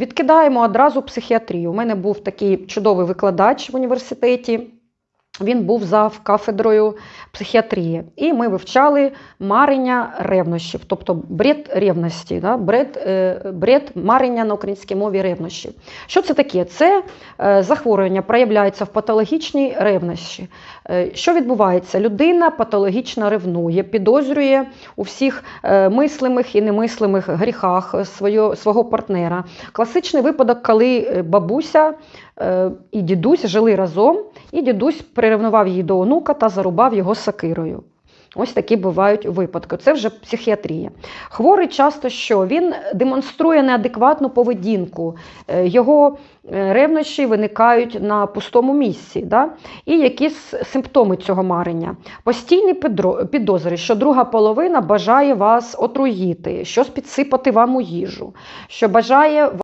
відкидаємо одразу психіатрію. У мене був такий чудовий викладач в університеті. Він був зав кафедрою психіатрії. І ми вивчали марення ревнощів, тобто бред ревності, да? бред, е, бред марення на українській мові ревнощі. Що це таке? Це е, захворювання проявляється в патологічній ревнощі. Е, Що відбувається? Людина патологічно ревнує, підозрює у всіх мислимих і немислимих гріхах свого, партнера. Класичний випадок, коли бабуся і дідусь жили разом, і дідусь приревнував її до онука та зарубав його сокирою. Ось такі бувають випадки. Це вже психіатрія. Хворий часто що? Він демонструє неадекватну поведінку. Е, Його е, ревнощі виникають на пустому місці. Да? І якісь симптоми цього марення. Постійні підозри, що друга половина бажає вас отруїти, щось підсипати вам у їжу, що бажає